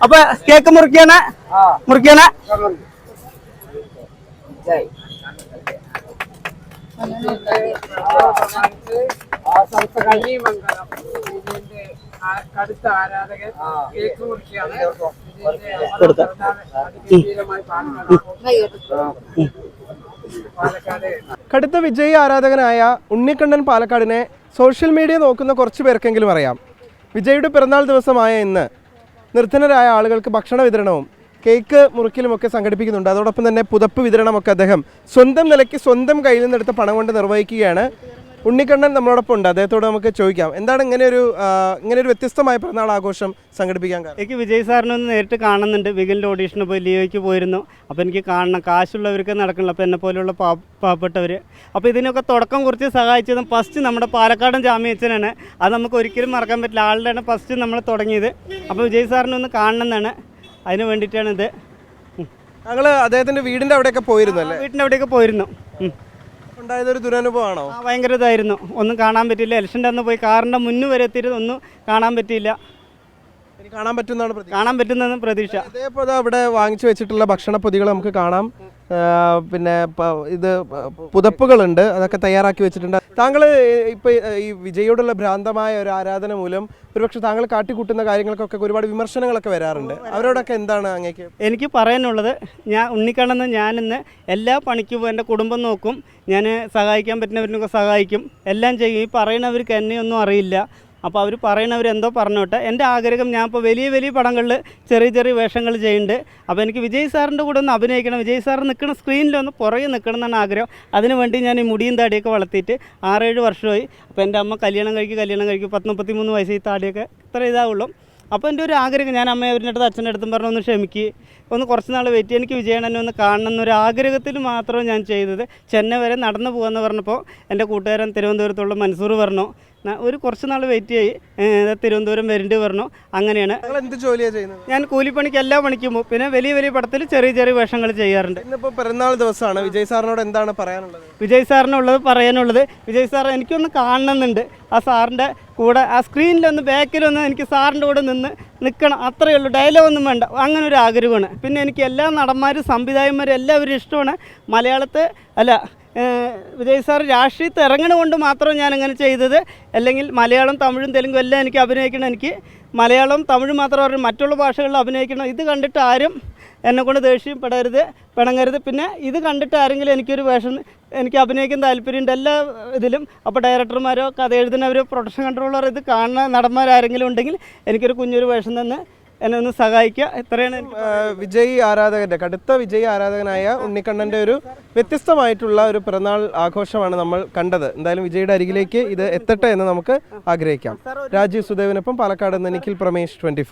അപ്പൊ കേക്ക് മുറിക്കണ മുറിക്കണ കടുത്ത ആരാധകൻ കേക്ക് മുറിക്കുകയാണ്. കടുത്ത വിജയ് ആരാധകനായ ഉണ്ണിക്കണ്ണൻ പാലക്കാടിനെ സോഷ്യൽ മീഡിയ നോക്കുന്ന കുറച്ചു പേർക്കെങ്കിലും അറിയാം. വിജയുടെ പിറന്നാൾ ദിവസമായ ഇന്ന് നിർധനരായ ആളുകൾക്ക് ഭക്ഷണ വിതരണവും കേക്ക് മുറിക്കലുമൊക്കെ സംഘടിപ്പിക്കുന്നുണ്ട്. അതോടൊപ്പം തന്നെ പുതപ്പ് വിതരണമൊക്കെ അദ്ദേഹം സ്വന്തം നിലയ്ക്ക് സ്വന്തം കയ്യിൽ നിന്നെടുത്ത പണം കൊണ്ട് നിർവഹിക്കുകയാണ്. ഉണ്ണിക്കണ്ണൻ നമ്മളോടൊപ്പം ഉണ്ട്. അദ്ദേഹത്തോട് നമുക്ക് ചോദിക്കാം. എന്താണ് ഇങ്ങനെ ഒരു ഇങ്ങനെ ഒരു വ്യത്യസ്തമായ പിറന്നാൾ ആഘോഷം സംഘടിപ്പിക്കാൻ കാരണം? എനിക്ക് വിജയ് സാറിനെ ഒന്ന് നേരിട്ട് കാണുന്നുണ്ട്. വിഗലിന്റെ ഓഡീഷന് പോയി ലിയോയ്ക്ക് പോയിരുന്നു. അപ്പോൾ എനിക്ക് കാണണം. കാശുള്ളവർക്ക് നടക്കണില്ല അപ്പോൾ എന്നെ പോലെയുള്ള പാ പാവപ്പെട്ടവർ അപ്പോൾ ഇതിനൊക്കെ തുടക്കം കുറിച്ച് സഹായിച്ചതും ഫസ്റ്റ് നമ്മുടെ പാലക്കാടൻ ജാമ്യച്ചനാണ്. അത് നമുക്ക് ഒരിക്കലും മറക്കാൻ പറ്റില്ല. ആളുടെയാണ് ഫസ്റ്റ് നമ്മൾ തുടങ്ങിയത്. അപ്പോൾ വിജയ് സാറിനെ ഒന്ന് കാണണം എന്നാണ് അതിന് വേണ്ടിയിട്ടാണ് ഇത്. ഞങ്ങൾ അദ്ദേഹത്തിന്റെ വീടിന്റെ അവിടെയൊക്കെ പോയിരുന്നു അല്ലേ? വീട്ടിന്റെ അവിടെയൊക്കെ പോയിരുന്നു. ഉണ്ടായതൊരു ദുരനുഭവമാണോ? ഭയങ്കര ഇതായിരുന്നു ഒന്നും കാണാൻ പറ്റില്ല. ഇലക്ഷന്റെ അന്ന് പോയി കാറിന്റെ മുന്നു വരെ എത്തിയിട്ട് ഒന്നും കാണാൻ പറ്റിയില്ല. കാണാൻ പറ്റുന്നതാണ് കാണാൻ പറ്റുന്നതെന്ന് പ്രതീക്ഷ. അതേപോലെ അവിടെ വാങ്ങിച്ചു വെച്ചിട്ടുള്ള ഭക്ഷണ പൊതികൾ നമുക്ക് കാണാം. പിന്നെ ഇത് പുതപ്പുകളുണ്ട് അതൊക്കെ തയ്യാറാക്കി വെച്ചിട്ടുണ്ട്. താങ്കൾ ഇപ്പോൾ ഈ വിജയോടുള്ള ഭ്രാന്തമായ ഒരു ആരാധന മൂലം ഒരുപക്ഷെ താങ്കൾ കാട്ടിക്കൂട്ടുന്ന കാര്യങ്ങൾക്കൊക്കെ ഒരുപാട് വിമർശനങ്ങളൊക്കെ വരാറുണ്ട്. അവരോടൊക്കെ എന്താണ് അങ്ങേക്ക്? എനിക്ക് പറയാനുള്ളത് ഞാൻ ഉണ്ണിക്കണ്ണെന്ന് ഞാനിന്ന് എല്ലാ പണിക്കും എന്റെ കുടുംബം നോക്കും. ഞാൻ സഹായിക്കാൻ പറ്റുന്നവരിനൊക്കെ സഹായിക്കും. എല്ലാം ചെയ്യും. ഈ പറയുന്നവർക്ക് എന്നെയൊന്നും അറിയില്ല. അപ്പോൾ അവർ പറയണവർ എന്തോ പറഞ്ഞോട്ടെ. എന്റെ ആഗ്രഹം ഞാൻ ഇപ്പോൾ വലിയ വലിയ പടങ്ങളിൽ ചെറിയ ചെറിയ വേഷങ്ങൾ ചെയ്യുന്നുണ്ട്. അപ്പോൾ എനിക്ക് വിജയ് സാറിന്റെ കൂടെ ഒന്ന് അഭിനയിക്കണം. വിജയ് സാർ നിൽക്കുന്ന സ്ക്രീനിലൊന്ന് പുറകെ നിൽക്കണം എന്നാണ് ആഗ്രഹം. അതിനുവേണ്ടി ഞാൻ ഈ മുടിയും താടിയൊക്കെ വളർത്തിയിട്ട് ആറേഴ് വർഷമായി. അപ്പോൾ എന്റെ അമ്മ കല്യാണം കഴിക്കും കല്യാണം കഴിക്കും. പത്ത് മുപ്പത്തി മൂന്ന് വയസ്സ് ഈ താടിയൊക്കെ ഇത്ര ഇതാവുള്ളൂ. അപ്പോൾ എന്റെ ഒരു ആഗ്രഹം ഞാൻ അമ്മയവരുടെ അടുത്ത് അച്ഛന്റെ അടുത്തും പറഞ്ഞു ഒന്ന് ക്ഷമിക്ക്. ഒന്ന് കുറച്ച് നാൾ വെയിറ്റ് എനിക്ക് വിജയണ്ണനെ ഒന്ന് കാണണം എന്നൊരു ആഗ്രഹത്തിൽ മാത്രം ഞാൻ ചെയ്തത്. ചെന്നൈ വരെ നടന്നു പോകാമെന്ന് പറഞ്ഞപ്പോൾ എന്റെ കൂട്ടുകാരൻ തിരുവനന്തപുരത്തുള്ള മൻസൂർ പറഞ്ഞു "ന- ഒരു കുറച്ച് നാൾ വെയിറ്റ് ചെയ്യ് തിരുവനന്തപുരം വരേണ്ടി പറഞ്ഞു. അങ്ങനെയാണ്. നിങ്ങൾ എന്ത് ജോലിയാണ് ചെയ്യുന്നത്? ഞാൻ കൂലിപ്പണിക്ക് എല്ലാ പണിക്കും പോകും പിന്നെ വലിയ വലിയ പടത്തിൽ ചെറിയ ചെറിയ വേഷങ്ങൾ ചെയ്യാറുണ്ട്. ഇന്നിപ്പോൾ പിറന്നാൾ ദിവസമാണ്. വിജയ് സാറിനോട് എന്താണ് പറയാനുള്ളത്? വിജയ് സാറിനുള്ളത് പറയാനുള്ളത്. വിജയ് സാർ എനിക്കൊന്ന് കാണണമെന്നുണ്ട് ആ സാറിന്റെ കൂടെ ആ സ്ക്രീനിലൊന്ന് ബാക്കിലൊന്ന് എനിക്ക് സാറിന്റെ കൂടെ നിന്ന് നിൽക്കണം അത്രയേ ഉള്ളൂ. ഡയലോഗ് ഒന്നും വേണ്ട. അങ്ങനെ ഒരു ആഗ്രഹമാണ്. പിന്നെ എനിക്ക് എല്ലാ നടന്മാരും സംവിധായകന്മാരും എല്ലാവരും ഇഷ്ടമാണ്. മലയാളത്തെ അല്ല വിജയ് സാർ രാഷ്ട്രീയത്തിൽ ഇറങ്ങണ കൊണ്ട് മാത്രം ഞാൻ അങ്ങനെ ചെയ്തത്. അല്ലെങ്കിൽ മലയാളം തമിഴും തെലുങ്കും എല്ലാം എനിക്ക് അഭിനയിക്കണം. എനിക്ക് മലയാളം തമിഴ് മാത്രം അറിയും മറ്റുള്ള ഭാഷകളിൽ അഭിനയിക്കണം. ഇത് കണ്ടിട്ട് ആരും എന്നെക്കൊണ്ട് ദേഷ്യപ്പെടരുത് പിണങ്ങരുത്. പിന്നെ ഇത് കണ്ടിട്ട് ആരെങ്കിലും എനിക്കൊരു വേഷം എനിക്ക് അഭിനയിക്കാൻ താല്പര്യമുണ്ട്. എല്ലാ ഇതിലും അപ്പോൾ ഡയറക്ടർമാരോ കഥ എഴുതുന്നവരോ പ്രൊഡക്ഷൻ കൺട്രോളർ ഇത് കാണുന്ന നടന്മാരാരെങ്കിലും ഉണ്ടെങ്കിൽ എനിക്കൊരു കുഞ്ഞൊരു വേഷം തന്നെ എന്നെ ഒന്ന് സഹായിക്കുക. ഇത്രയാണ് വിജയ് ആരാധകന്റെ കടുത്ത വിജയ് ആരാധകനായ ഉണ്ണിക്കണ്ണന്റെ ഒരു വ്യത്യസ്തമായിട്ടുള്ള ഒരു പിറന്നാൾ ആഘോഷമാണ് നമ്മൾ കണ്ടത്. എന്തായാലും വിജയുടെ അരികിലേക്ക് ഇത് എത്തട്ടെ എന്ന് നമുക്ക് ആഗ്രഹിക്കാം. രാജീവ് സുദേവിനൊപ്പം പാലക്കാട് നിന്ന് നിഖിൽ പ്രമേഷ് ട്വന്റി